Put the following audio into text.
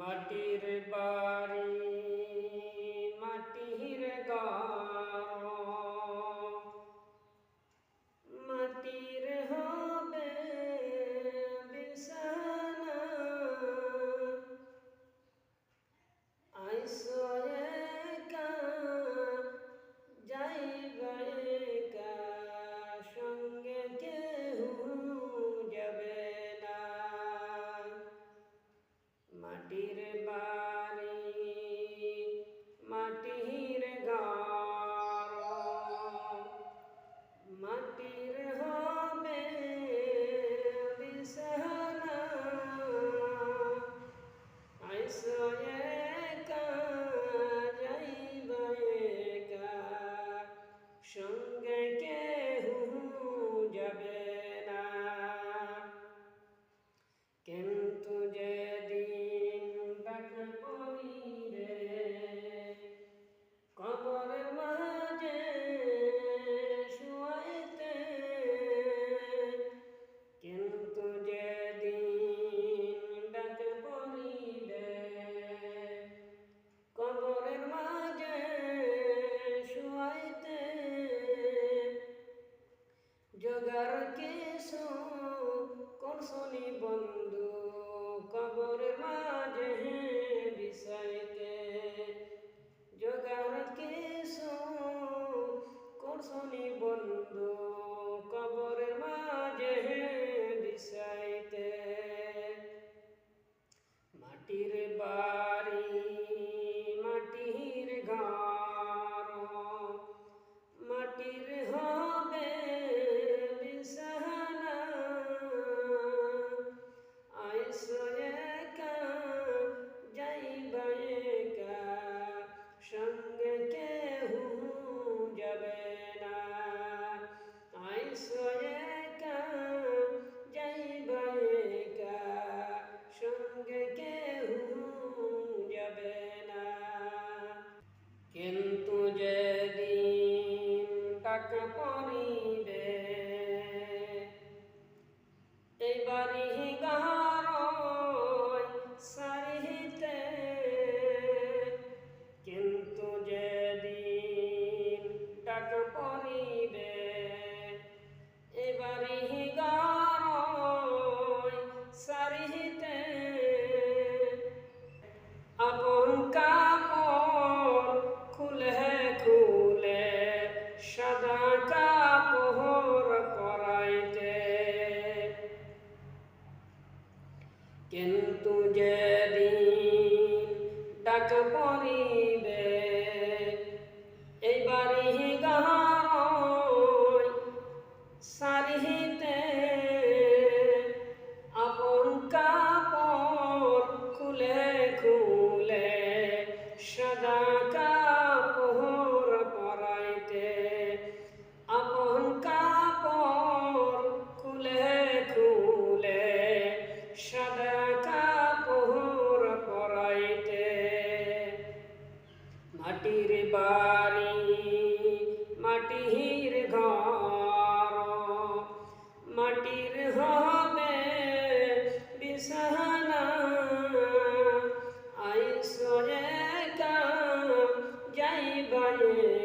মাটির বাড়ি। তীর হয় কিছু করছনি বন্ধু কবর মাঝে বিষয়তে করিবে এবারে গান কিন্তু যেদিন ডাক পরি সরে যাই বাড়ি